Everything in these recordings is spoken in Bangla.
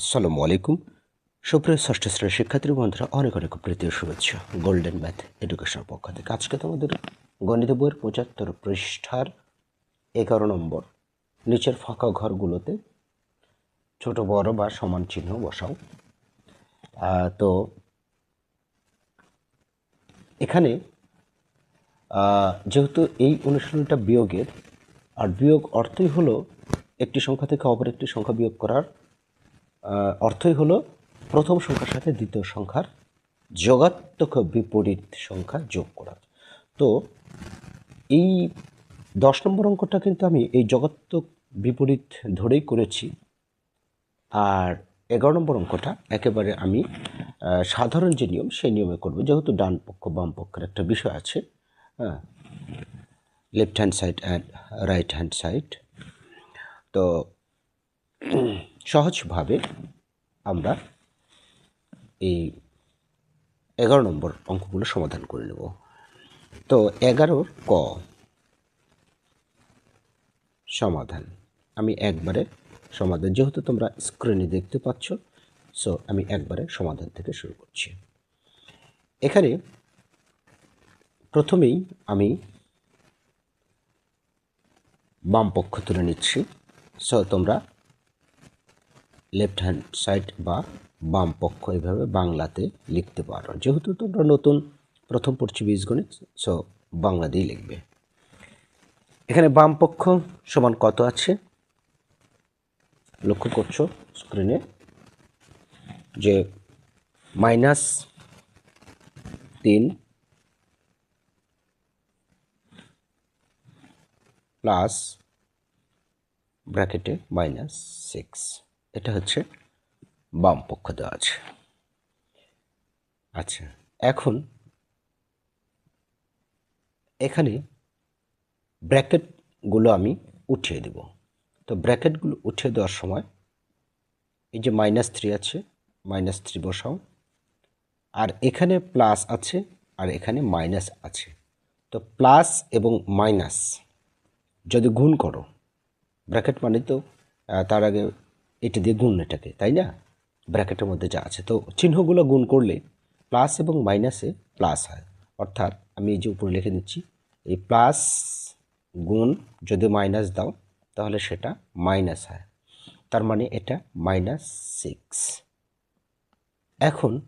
আসসালামু আলাইকুম। সুপ্রিয় ষষ্ঠ শ্রেণির শিক্ষার্থী বন্ধুরা, অনেক অনেক প্রীতীয় শুভেচ্ছা। গোল্ডেন ম্যাথ এডুকেশনের পক্ষ থেকে আজকে তোমাদের গণিত বইয়ের পঁচাত্তর পৃষ্ঠার এগারো নম্বর, নিচের ফাঁকা ঘরগুলোতে ছোট, বড় বা সমান চিহ্ন বসাও। তো এখানে যেহেতু এই অনুশীলনটা বিয়োগের, আর বিয়োগ অর্থই হলো একটি সংখ্যা থেকে অপর একটি সংখ্যা বিয়োগ করার অর্থই হলো প্রথম সংখ্যার সাথে দ্বিতীয় সংখ্যার যোগাত্মক বিপরীত সংখ্যা যোগ করা। তো এই দশ নম্বর অঙ্কটা কিন্তু আমি এই যোগাত্মক বিপরীত ধরেই করেছি। আর এগারো নম্বর অঙ্কটা একেবারে আমি সাধারণ যে নিয়ম, সেই নিয়মে করব। যেহেতু ডান পক্ষ, বাম পক্ষের একটা বিষয় আছে হ্যাঁ left hand side and right hand side তো সহজভাবে আমরা এই এগারো নম্বর অঙ্কগুলো সমাধান করে নেব। তো এগারোর ক সমাধান। আমি একবারে সমাধান, যেহেতু তোমরা স্ক্রিনে দেখতে পাচ্ছ সো আমি একবারে সমাধান থেকে শুরু করছি। এখানে প্রথমেই আমি বাম পক্ষ তুলে নিচ্ছি। সো তোমরা লেফট হ্যান্ড সাইড বা বাম পক্ষ এভাবে বাংলাতে লিখতে পারো। যেহেতু তোমরা নতুন, প্রথম পড়ছি বীজগণিত সো বাংলা দিয়ে লিখবে। এখানে বাম পক্ষ সমান কত আছে? লক্ষ্য করছ স্ক্রিনে যে মাইনাস তিন প্লাস ব্র্যাকেটে মাইনাস সিক্স এটা হচ্ছে বাম পক্ষ দেওয়া আছে। আচ্ছা এখন এখানে ব্র্যাকেটগুলো আমি উঠিয়ে দেব। তো ব্র্যাকেটগুলো উঠিয়ে দেওয়ার সময় এই যে মাইনাস থ্রি আছে মাইনাস থ্রি বসাও। আর এখানে প্লাস আছে আর এখানে মাইনাস আছে। তো প্লাস এবং মাইনাস যদি গুণ করো ব্র্যাকেট মানে তো তার আগে এটা দিয়ে গুণ এটাকে, তাই না? ব্র্যাকেটের মধ্যে যা আছে। তো চিহ্নগুলো গুণ করলে প্লাস এবং মাইনাসে প্লাস হয়। অর্থাৎ আমি এই যে উপরে লিখে দিচ্ছি এই প্লাস গুণ যদি মাইনাস দাও, তাহলে সেটা মাইনাস হয়। তার মানে এটা মাইনাস সিক্স। এখন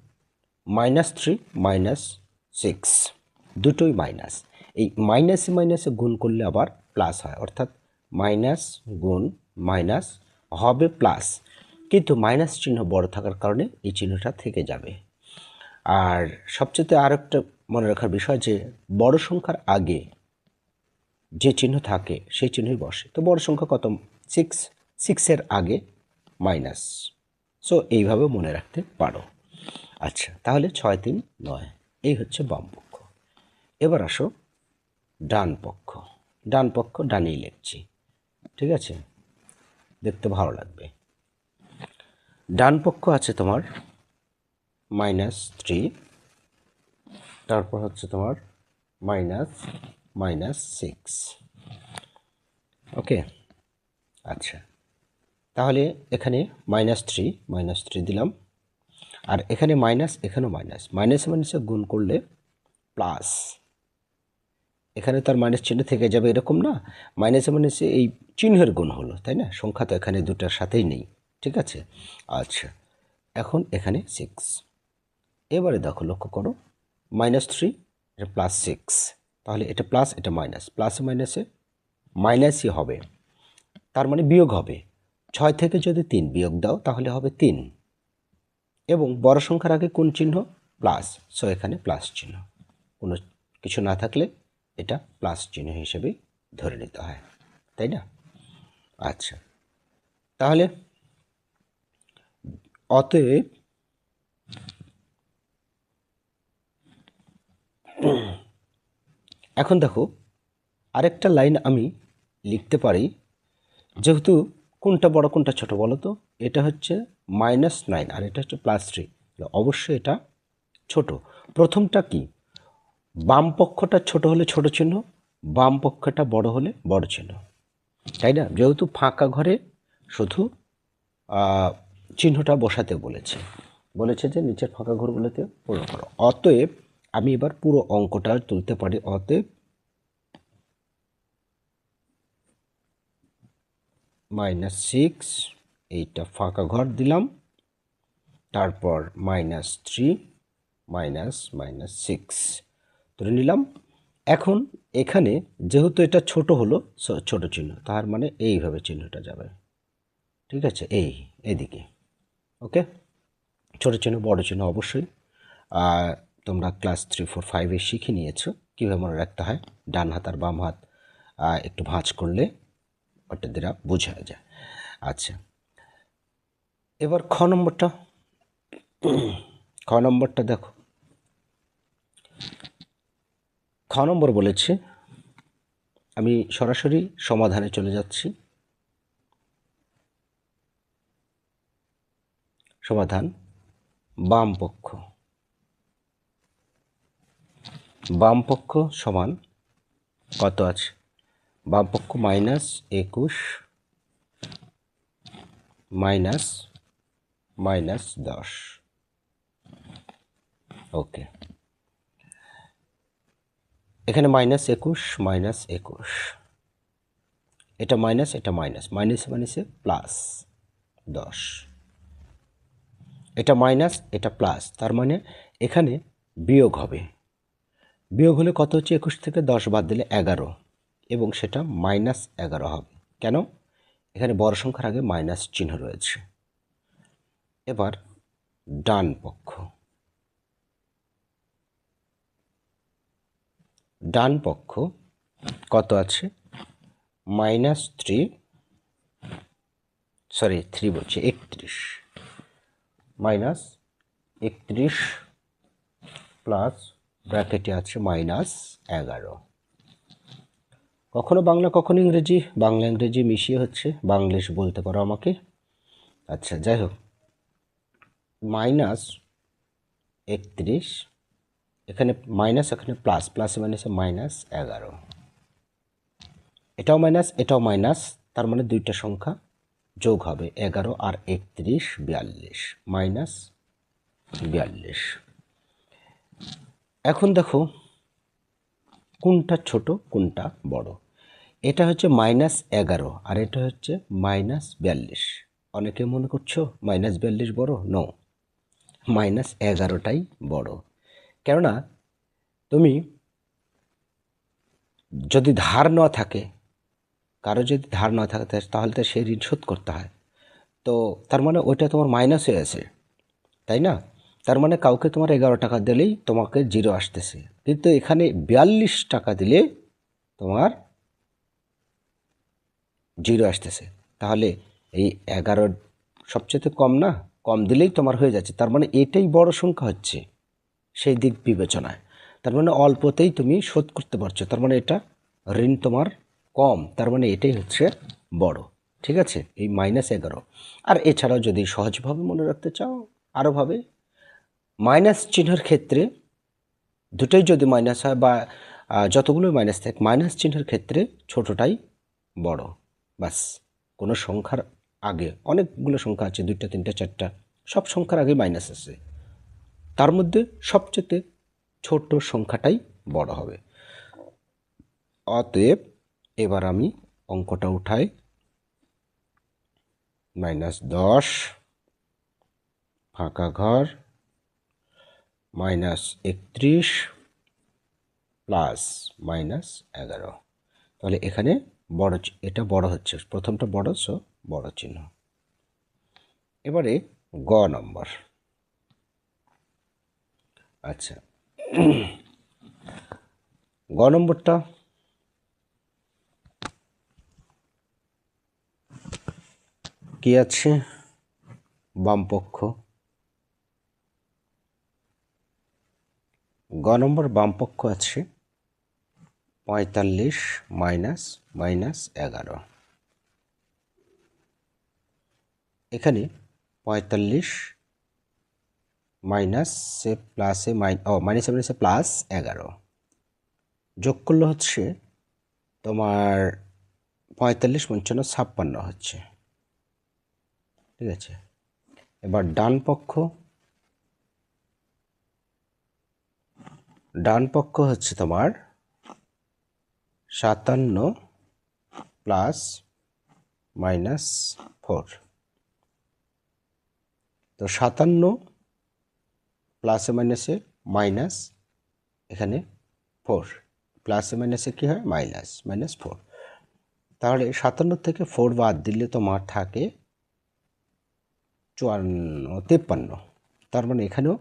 মাইনাস থ্রি, মাইনাস সিক্স, দুটোই মাইনাস। এই মাইনাসে মাইনাসে গুণ করলে আবার প্লাস হয়। অর্থাৎ মাইনাস গুণ মাইনাস হবে প্লাস কিন্তু মাইনাস চিহ্ন বড় থাকার কারণে এই চিহ্নটা থেকে যাবে। আর সবচেয়ে আর একটা মনে রাখার বিষয় যে, বড় সংখ্যার আগে যে চিহ্ন থাকে, সেই চিহ্নই বসে। তো বড় সংখ্যা কত? সিক্স সিক্সের আগে মাইনাস সো এইভাবে মনে রাখতে পারো। আচ্ছা তাহলে ছয়, তিন, নয়, এই হচ্ছে বাম পক্ষ। এবার আসো ডান পক্ষ। ডান পক্ষ ডানেই লিখছি। ঠিক আছে? দেখতে ভালো লাগবে। ডান পক্ষ আছে তোমার মাইনাস থ্রি তারপর হচ্ছে তোমার মাইনাস মাইনাস সিক্স ওকে আচ্ছা। তাহলে এখানে মাইনাস থ্রি মাইনাস থ্রি দিলাম। আর এখানে মাইনাস এখানেও মাইনাস মাইনাসে মাইনাসে গুণ করলে প্লাস এখানে তার মাইনাস চিহ্ন থেকে যাবে এরকম না। মাইনাসে মাইনাসে এই চিহ্নের গুণ হলো, তাই না? সংখ্যা তো এখানে দুটার সাথেই নেই, ঠিক আছে? আচ্ছা এখন এখানে সিক্স এবারে দেখো, লক্ষ্য করো মাইনাস থ্রি এটা প্লাস সিক্স তাহলে এটা প্লাস এটা মাইনাস প্লাস মাইনাসে মাইনাসই হবে। তার মানে বিয়োগ হবে। ছয় থেকে যদি তিন বিয়োগ দাও, তাহলে হবে তিন। এবং বড় সংখ্যার আগে কোন চিহ্ন? প্লাস সো এখানে প্লাস চিহ্ন। কোনো কিছু না থাকলে এটা প্লাস চিহ্ন হিসেবে ধরে নিতে হয়, তাই না? আচ্ছা তাহলে অতএব এখন দেখো, আরেকটা লাইন আমি লিখতে পারি, যেহেতু কোনটা বড়, কোনটা ছোট বলো তো? এটা হচ্ছে মাইনাস নাইন আর এটা হচ্ছে প্লাস থ্রি অবশ্যই এটা ছোট। প্রথমটা কি? বাম পক্ষটা ছোট হলে ছোট চিহ্ন, বাম পক্ষটা বড় হলে বড় চিহ্ন। তাই না? যেহেতু ফাঁকা ঘরে শুধু চিহ্নটা বসাতে বলেছে। বলেছে যে নিচের ফাঁকা ঘরগুলোতে পূরণ করো। অতএব আমি এবার পুরো অঙ্কটা তুলতে পারি। অতএব মাইনাস সিক্স এইটা ফাঁকা ঘর দিলাম। তারপর minus three minus minus six ধরে নিলাম, এখন এখানে যেহেতু এটা ছোট হলো ছোট চিহ্ন, তার মানে এইভাবে চিহ্নটা যাবে। ঠিক আছে? এই, এদিকে। ওকে? ছোট চিহ্ন, বড় চিহ্ন অবশ্যই। তোমরা ক্লাস থ্রি, ফোর, ফাইভে শিখে নিয়েছো, কীভাবে মনে রাখতে হয়? ডান হাত আর বাম হাত একটু ভাঁজ করলে ওটা দ্বারা বোঝা যায়। আচ্ছা। এবার খ নম্বরটা। খ নম্বরটা দেখো। খ নম্বর বলেছে, আমি সরাসরি সমাধানে চলে যাচ্ছি। সমাধান, বাম পক্ষ। বাম পক্ষ সমান কত আছে? বাম পক্ষ মাইনাস একুশ, মাইনাস মাইনাস দশ। ওকে। এখানে মাইনাস একুশ মাইনাস একুশ। এটা মাইনাস এটা মাইনাস মাইনাসে মাইনাসে প্লাস দশ। এটা মাইনাস এটা প্লাস তার মানে এখানে বিয়োগ হবে। বিয়োগ হলে কত হচ্ছে? একুশ থেকে দশ বাদ দিলে এগারো। এবং সেটা মাইনাস এগারো হবে। কেন? এখানে বড় সংখ্যার আগে মাইনাস চিহ্ন রয়েছে। এবার ডান পক্ষ। ডান পক্ষ, কত আছে? মাইনাস থ্রি, সরি, থ্রি বলছি, একত্রিশ। মাইনাস একত্রিশ প্লাস ব্র্যাকেটে আছে মাইনাস এগারো। কখনো বাংলা, কখনো ইংরেজি, বাংলা, ইংরেজি মিশিয়ে হচ্ছে বাংলিশ বলতে পারো আমাকে? আচ্ছা যাই হোক, মাইনাস একত্রিশ এখানে মাইনাস এখানে প্লাস প্লাসে মাইনাসে মাইনাস এগারো। এটাও মাইনাস এটাও মাইনাস তার মানে দুইটা সংখ্যা যোগ হবে এগারো আর একত্রিশ বিয়াল্লিশ। মাইনাস বিয়াল্লিশ। এখন দেখো, কোনটা ছোট, কোনটা বড়। এটা হচ্ছে মাইনাস এগারো আর এটা হচ্ছে মাইনাস বিয়াল্লিশ। অনেকে মনে করছ মাইনাস বিয়াল্লিশ বড়? নো মাইনাস এগারোটাই বড়। কেননা তুমি যদি ধার না থাকে, কারও যদি ধার না থাকে, তাহলে তো সেই ঋণ শোধ করতে হয়। তো তার মানে ওইটা তোমার মাইনাস হয়ে আছে, তাই না? তার মানে কাউকে তোমার এগারো টাকা দিলেই তোমাকে জিরো আসতেছে। কিন্তু এখানে বিয়াল্লিশ টাকা দিলে তোমার জিরো আসতেছে। তাহলে এই এগারো সবচেয়ে কম না? কম দিলেই তোমার হয়ে যাচ্ছে। তার মানে এটাই বড় সংখ্যা হচ্ছে। সেই দিক বিবেচনায়। তার মানে অল্পতেই তুমি শোধ করতে পারছ। তার মানে এটা ঋণ তোমার কম। তার মানে এটাই হচ্ছে বড়। ঠিক আছে? এই মাইনাস এগারো। আর এছাড়াও যদি সহজভাবে মনে রাখতে চাও আরোভাবে মাইনাস চিহ্নের ক্ষেত্রে দুটোই যদি মাইনাস হয় বা যতগুলো মাইনাস থাকে মাইনাস চিহ্নের ক্ষেত্রে ছোটটাই বড়। বাস কোনো সংখ্যার আগে অনেকগুলো সংখ্যা আছে, দুইটা, তিনটা, চারটা। সব সংখ্যার আগে মাইনাস আছে। তার মধ্যে সবচেয়ে ছোট সংখ্যাটাই বড় হবে। অতএব এবার আমি অঙ্কটা উঠাই। মাইনাস দশ, ফাঁকা ঘর, মাইনাস একত্রিশ, প্লাস মাইনাস এগারো। তাহলে এখানে বড় এটা বড় হচ্ছে, প্রথমটা বড়, সো বড় চিহ্ন। এবারে গ নম্বর। আচ্ছা। গ নম্বরটা। কি আছে? বামপক্ষ। গ নম্বর বামপক্ষ আছে। পঁয়তাল্লিশ মাইনাস মাইনাস এগারো। এখানে পঁয়তাল্লিশ মাইনাসে প্লাসে মাই, ও, মাইনাসে মাইনাসে প্লাস এগারো। যোগ করলে হচ্ছে তোমার পঁয়তাল্লিশ পঞ্চান্ন ছাপ্পান্ন হচ্ছে। ঠিক আছে? এবার ডান পক্ষ ডান পক্ষ হচ্ছে তোমার সাতান্ন প্লাস মাইনাস ফোর। তো সাতান্ন প্লাসে মাইনাসে মাইনাস, এখানে ফোর প্লাসে মাইনাসে কী হয়? মাইনাস মাইনাস ফোর তাহলে সাতান্ন থেকে ফোর বাদ দিলে তোমার থাকে চুয়ান্ন, তিপ্পান্ন। তার মানে এখানেও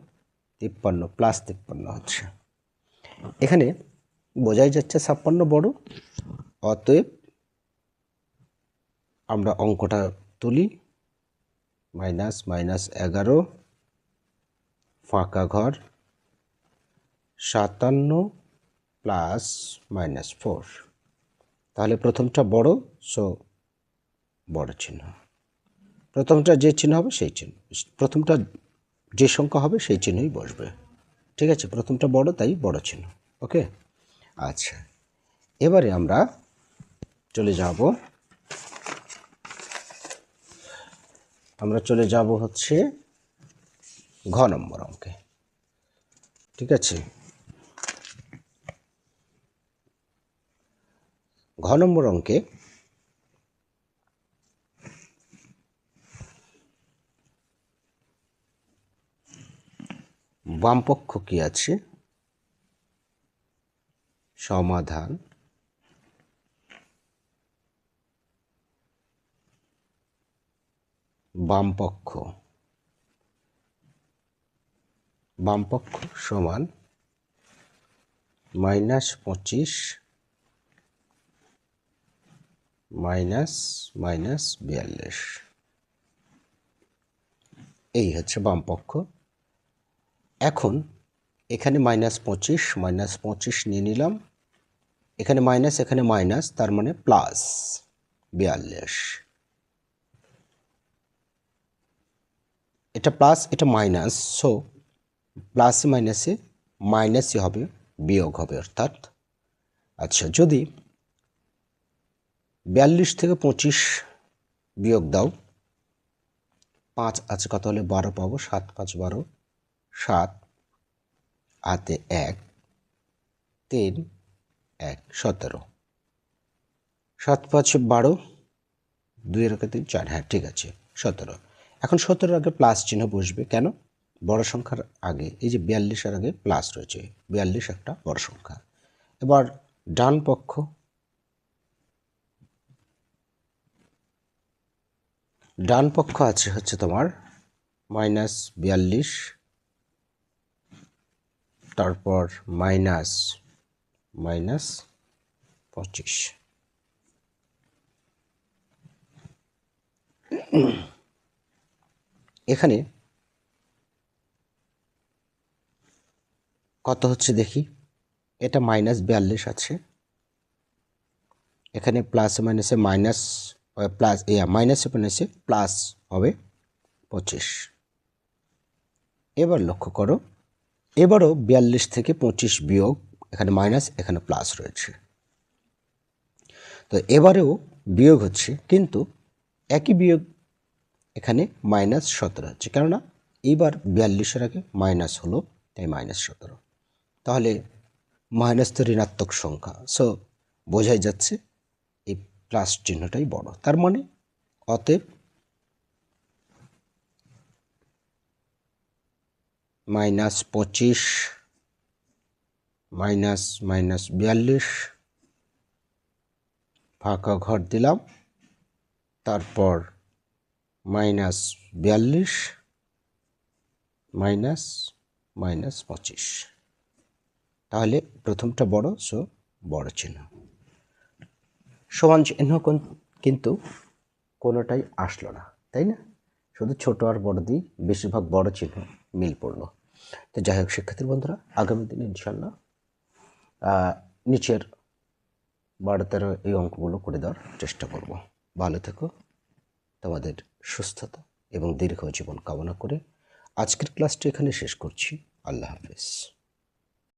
তিপ্পান্ন প্লাস তিপ্পান্ন হচ্ছে। এখানে বোঝাই যাচ্ছে ছাপ্পান্ন বড়, অতএব আমরা অঙ্কটা তুলি। মাইনাস মাইনাস এগারো ফাঁকা ঘর, সাতান্ন প্লাস মাইনাস ফোর। তাহলে প্রথমটা বড়, সো বড় চিহ্ন। প্রথমটা যে চিহ্ন হবে সেই চিহ্ন। প্রথমটা যে সংখ্যা হবে সেই চিহ্নই বসবে। ঠিক আছে? প্রথমটা বড়, তাই বড় চিহ্ন। ওকে? আচ্ছা। এবারে আমরা চলে যাব। আমরা চলে যাব হচ্ছে ঘ নম্বর অঙ্কে। ঠিক আছে? ঘ নম্বর অঙ্কে বামপক্ষ কি আছে? সমাধান। বামপক্ষ। বামপক্ষ সমান মাইনাস পঁচিশ মাইনাস মাইনাস বিয়াল্লিশ। এই হচ্ছে বামপক্ষ। এখন এখানে মাইনাস পঁচিশ মাইনাস পঁচিশ নিয়ে নিলাম। এখানে মাইনাস এখানে মাইনাস, তার মানে প্লাস বিয়াল্লিশ। এটা প্লাস, এটা মাইনাস সো প্লাসে মাইনাসে মাইনাসই হবে, বিয়োগ হবে অর্থাৎ আচ্ছা যদি বিয়াল্লিশ থেকে পঁচিশ বিয়োগ দাও, পাঁচ আছে কত হলে বারো পাবো, সাত, পাঁচ, বারো, সাত, হাতে এক, তিন, এক, সতেরো। সাত, পাঁচ, বারো, দুই রেখে তিন, চার হ্যাঁ ঠিক আছে, সতেরো। এখন সতেরোর আগে প্লাস চিহ্ন বসবে, কেন? বড় সংখ্যার আগে, এই যে বিয়াল্লিশের আগে প্লাস রয়েছে, বিয়াল্লিশ একটা বড় সংখ্যা। এবার ডান পক্ষ ডান পক্ষ আছে হচ্ছে তোমার মাইনাস বিয়াল্লিশ, তারপর মাইনাস মাইনাস পঁচিশ। এখানে কত হচ্ছে দেখি? এটা মাইনাস বিয়াল্লিশ আছে। এখানে প্লাস মাইনাসে মাইনাস প্লাস ইয়া মাইনাসে মাইনাসে প্লাস হবে পঁচিশ। এবার লক্ষ্য করো, এবারও বিয়াল্লিশ থেকে পঁচিশ বিয়োগ, এখানে মাইনাস এখানে প্লাস রয়েছে। তো এবারেও বিয়োগ হচ্ছে, কিন্তু একই বিয়োগ এখানে মাইনাস সতেরো হচ্ছে কেননা এইবার বিয়াল্লিশের আগে মাইনাস হলো, তাই মাইনাস সতেরো। তাহলে মাইনাস তো ঋণাত্মক সংখ্যা। সো বোঝাই যাচ্ছে এই প্লাস চিহ্নটাই বড়। তার মানে অতএব মাইনাস পঁচিশ মাইনাস মাইনাস বিয়াল্লিশ, ফাঁকা ঘর দিলাম। তারপর মাইনাস বিয়াল্লিশ মাইনাস মাইনাস পঁচিশ। তাহলে প্রথমটা বড়, সো বড় চিহ্ন। সমান চিহ্ন কিন্তু কোনোটাই আসলো না, তাই না? শুধু ছোট আর বড় দিয়ে বেশিরভাগ বড় চিহ্ন মিল পড়ল। তো যাই হোক, শিক্ষার্থী বন্ধুরা, আগামী দিনে ইনশাল্লাহ নিচের বারো তেরো এই অঙ্কগুলো করে দেওয়ার চেষ্টা করব। ভালো থেকো, তোমাদের সুস্থতা এবং দীর্ঘ জীবন কামনা করে আজকের ক্লাসটি এখানে শেষ করছি। আল্লাহ হাফেজ।